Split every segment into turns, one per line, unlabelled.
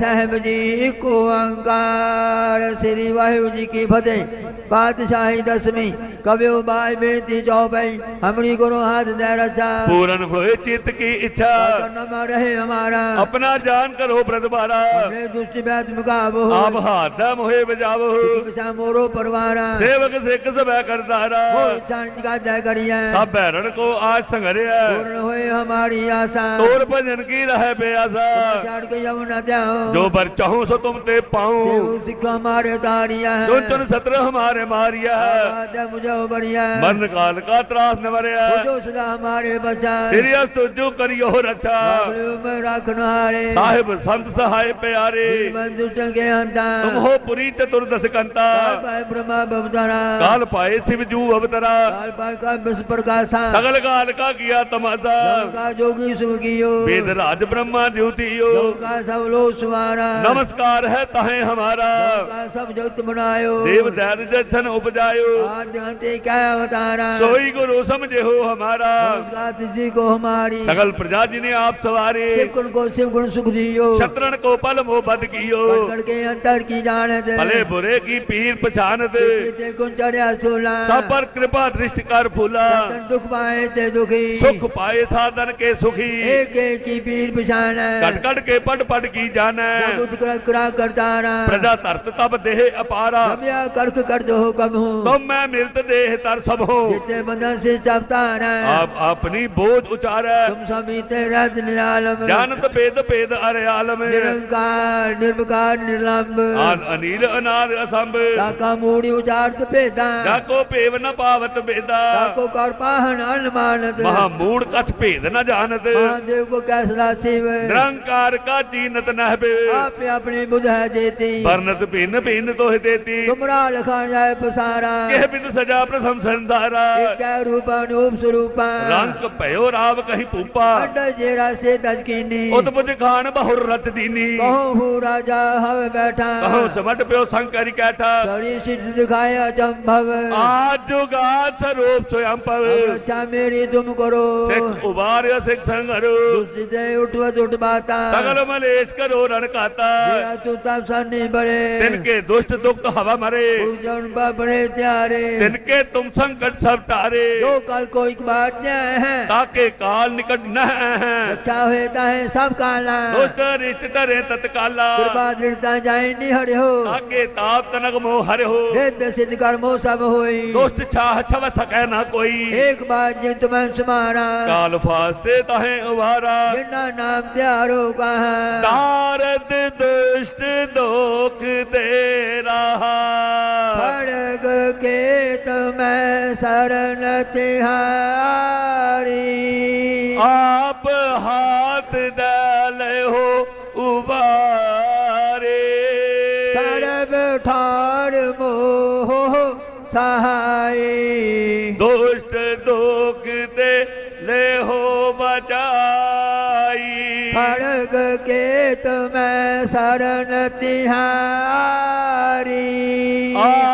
صاحب جی کو انکار سری واحو جی کی فتح پادشاہی دسمی کبیو بائی بیتی چوپئی ہمری گروہ ہاتھ دے رچا
پورن ہوئے چیت کی اچھا
نما رہے ہمارا
اپنا جان کرو برد بارا ہمیں
دوسری بیت مقابو آپ
ہاتھ دم ہوئے بجاو
کسا مورو پروارا
سیوک سے کس بے کرتا رہا وہ
چانچ کا جائے گری ہے اب
بیرن کو آج سنگری ہے پورن
ہوئے ہماری آسا تور
پر جن کی رہے بے آسا
چاڑ کے یونا دیاؤ جو
بر چاہوں سو تم تے پاؤں
سکھا ہمارے داریا ہے جو چن
سترہ ہمارے ماریا
من
کال کا تراس نے مریا
ہمارے بچا تیری
اس کری کریو رچا
رے صاحب
سنت سہائے پیارے۔
تم
ہو پوری تے دس کنتا۔
کال
پائے سیو جو ابترا
کا سگل
کال کا کیا تمازا۔
کا جوگی
راج برہما دیوتیو۔
سب لوگ سوارا۔
نمسکار ہے تہیں ہمارا۔
سب جگت بنایو دیو کیا
سمجھے ہو ہمارا۔
ہماری۔
جی نے آپ سواری۔ کو پل
کے جان دے بھلے
برے کی پیر پہچان دے
گن چڑیا سولا۔
پر کپا در پھولا۔
دکھ پائے دکھی۔
پائے
پیر
کٹ کے پٹ پٹ کی جانا
کردارا
دہارا
بیا کر دو۔ ہو حکم ہوں؟ تو
میں ملت دے تر سب ہو۔
جتے بندن سے چپتا رہے آپ
اپنی بوجھ اچھا رہے
تم سمیتے رد نرالم
جانت پید پید ارے عالم۔
نرمکار نرمکار نرلمب۔ آن
انیل انار اسمب۔
تاکا موڑی اچارت پیدا۔
تاکو پیو نہ پاوت پیدا۔ تاکو
کار پاہن علمانت مہا
موڑ کچھ پید نہ جانت۔ مہا
دیو کو کیسرا سیو۔
نرمکار کا چینت نہ بے
آپ اپنی بدھ ہے دیتی
برنت پین پین تو ہی دیتی
تمرا لکھا جائے ہے پسارا کہ
بن تو سجا پرسم سندارا
کیا روپا نوب سروپا رنگ
پہو راو کہیں پوپا
اٹھا جیرا سے تجکینی او تو
مجھے کھان رت دینی کہوں
ہوں راجا ہم بیٹھا کہوں
سمٹ پہو سنگ کری سری
سوری شرد دکھایا جمبھو
آج جو گا سروپ سو یمپو
اچھا میری تم کرو سکھ
ابار یا سکھ سنگرو
سے اٹھو دوٹ باتا سگل
ملیش کرو رنکاتا جیرا
تو تب سنی بڑے تن
کے دوشت دکھ تو ہوا مرے
جن بڑے پیارے دن
کے تم سنگٹ سب ٹارے۔ جو
کل کو ایک بات جائے ہیں
تاکہ کال نکٹ نہ ہے۔
اچھا ہوئے تاہیں سب کالا۔ دوست
رشتہ دار ہیں تتکالا برباد
رشتہ جائیں نہیں ہڑے ہو۔
تاکہ تاب تنگ مو ہرے ہو۔
دید سید کرمو سب ہوئی۔ دوست
چاہ چھو سکے نہ کوئی۔
ایک بات جن تمہیں سمارا۔
کال فاستے تاہیں اوارا۔
جنہ نام دیارو کا ہے۔
دارد دوست دوک دے رہا۔
کے تمہیں سرنت ہاری
آپ ہاتھ ڈالے ہو ابارے سرب
ٹھار موہ سہائی
دوست دوکتے لے ہو بچائی
پھڑک کے تمہیں سرنتی ہاری آہ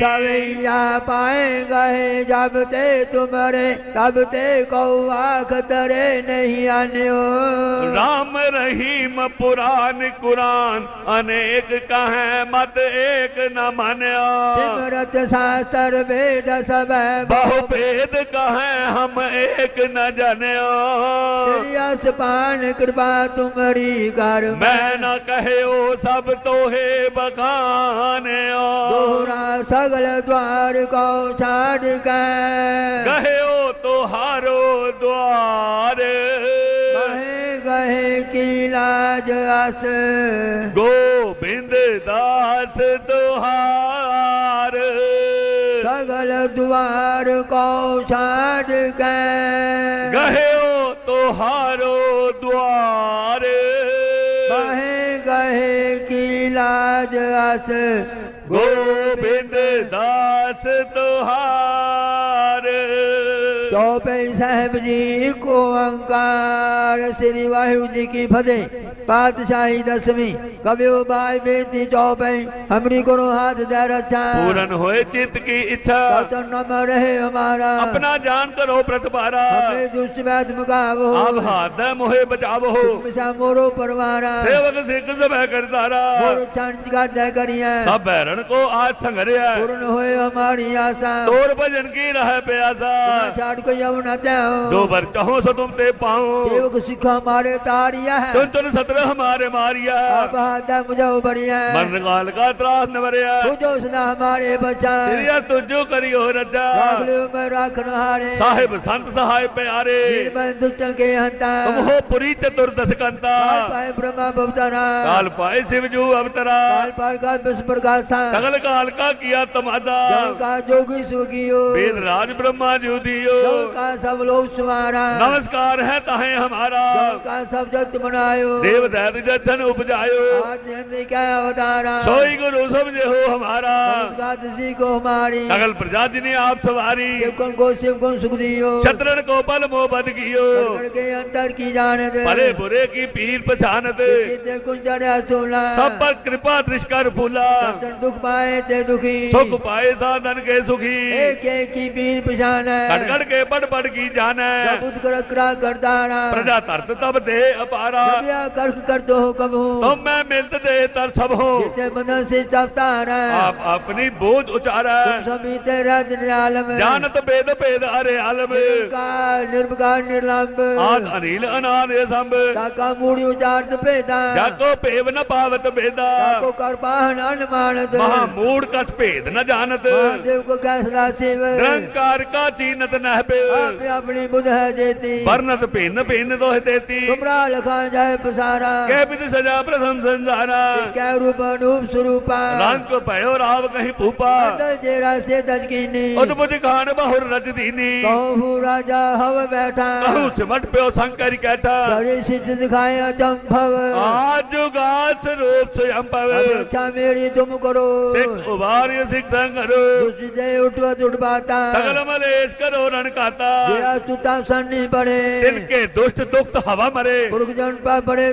سویہ
پائیں گئے جب تے تمہارے تب تے کوہ خطرے نہیں آنے ہو
رام رحیم پران قرآن انیک کہیں مت ایک نہ منیا
سمرت ساستر بید سب ہے بہو
بید کہیں ہم ایک نہ جنیا تیری
اسپان کربا تمہاری گھر میں
نہ کہے ہو سب تو ہے بکانے دورا
سب سگل دوار کو چھاڑ کے
گہے او تو ہارو دوار
بہے گہے کی لاج آس
گوبند داس دوہار
سگل دوار کو چھاڑ کے گہے
او تو ہارو دوار
بہے گہے کی لاج آس گوبند
داس تہار
چوپے صاحب جی کو انکار سری واحو جی کی فتح پادشاہی دسویں کبھی بائی بیتی چوپیں ہمری کرو ہاتھ دیر اچھا پورن
ہوئے چیت کی اچھا۔
کرتن نہ رہے ہمارا۔ اپنا
جان کرو پرت بارا ہمیں
دوسری بیت مقاب ہو اب
ہاتھ دے مہے بچاو ہو تم
مشا مورو پروارا۔
سیوک سے قزب ہے کردارا مورو
چانچ کا دے کری ہے
سب بیرن کو آج سنگریا
پورن ہوئے ہماری آسا۔
دور پر جن کی راہ پیاسا
چھاڑ کو یوں نہ دے ہوں دو
بر چہوں سو تم تے پاؤں۔ سیوک
سکھا مارے تاریا ہے چن
چن ستر ہمارے ماریا
آبادہ مجھو بڑیا
منغال کا اطراف نوریا
تجھو سنا ہمارے بچا تیریا
تجھو کری ہو رجا۔ لاغلی
میں آکھن ہارے۔ صاحب
سنت صاحب پیارے۔ نیرمن
دشتن کے ہنتا۔ تم
ہو پوری چتر دسکنتا کال
پائے برما بھبتنا کال
پائے سیوجو ابترا۔ کال
پائے کا بس برگاسا
تگل کال کا کیا تمہدا جو
کا جوگی سوگیو۔ بید
راج برما جو دیو۔ جو
کا سب لوگ سوارا۔
نمسکار ہے تہیں ہمارا۔ جو
کا سب جگت بنایو دیو
بتایا
سوئی
سمجھے ہو ہمارا
اگل
نے آپ سواری چترن کو پل کیو
جانے
برے کی پیر پہچان
چڑھیا سب
پر کرپا درشکر پھولا
دکھ پائے دکھی سکھ
پائے کے سکھی ایک
ایک کی پیر پہچان ہے کڑ
کڑ کے کی جان ہے
پرجا
ترت تب دے اپارا
ترک کر دو حکم ہوں تو
میں ملت دے تر سب ہوں
جتے منہ سے چاپتا رہا ہے۔ آپ
اپنی بودھ اچھا رہا ہے۔
تم سمیتے رہا رد عالم ہے جانت
بید پید آرے عالم۔ ہے
نرمکار نرمکار نرلمب۔ آن
انیل انان سمب۔
تاکا موڑی اچارت پیدا۔ جاکو
پیو نہ پاوت پیدا۔ تاکو
کرپاہ نان مانت مہا
موڑ کس پید نہ جانت۔ مہا
دیو کو کیس راسیو
رنکار کا چینت نہ پیو آپ
اپنی بودھ ہے جیتی۔
برنت پین پین دو ہے دیتی تمرا
لکھا جائے پسارا۔ میری تم کرواری بڑے
مرے
جن پا بڑے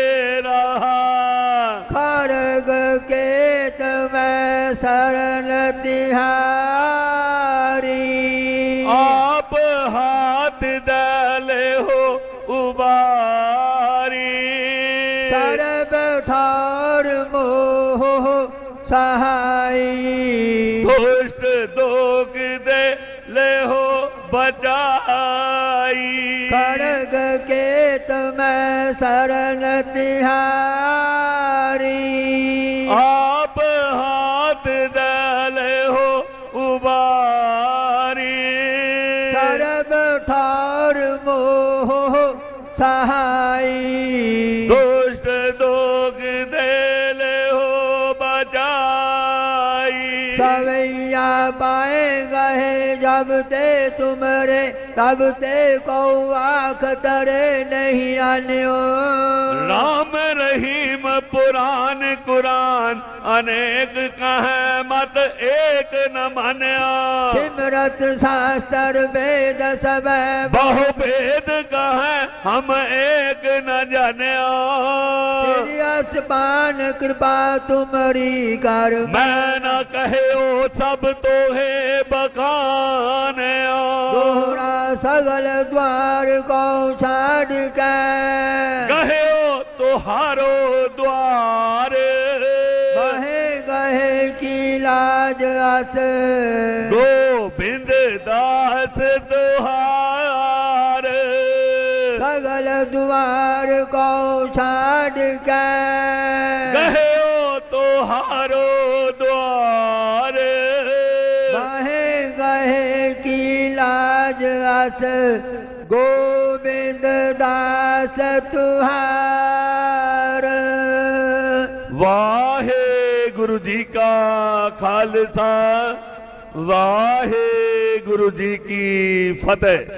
اور وہ سہائی۔
دوست دوگ دے لے ہو بچائی۔ کڑگ
کے تمہیں سرن تہاری
آپ ہاتھ دے لے ہو اباری۔ سرب
ٹھار مو سہائی۔
دوست
تب سے تمرے تب سے کوا خطرے نہیں آنے ہو
نام رحیم پران قرآن انیک کہیں مت ایک نہ منیا۔
سمرت ساستر بید سب بہو
بید کہیں ہم ایک نہ جانے جنیا
آسمان کرپا تمہاری کر میں نہ
کہو سب تو ہے بکان دوہرا
سگل دوار کو چھاڑ کے
کہو تو ہارو دوار
بہے گہے کی لاج آس
گو بند داس دوہار
سگل دوار کو چھاڑ کے چھوڑ گئے۔
گئے ہو تو ہارو دوار
باہیں گئے کی لاج رس گوبند داس تہار۔
واہے گرو جی کا خالصہ واہے گرو جی کی فتح۔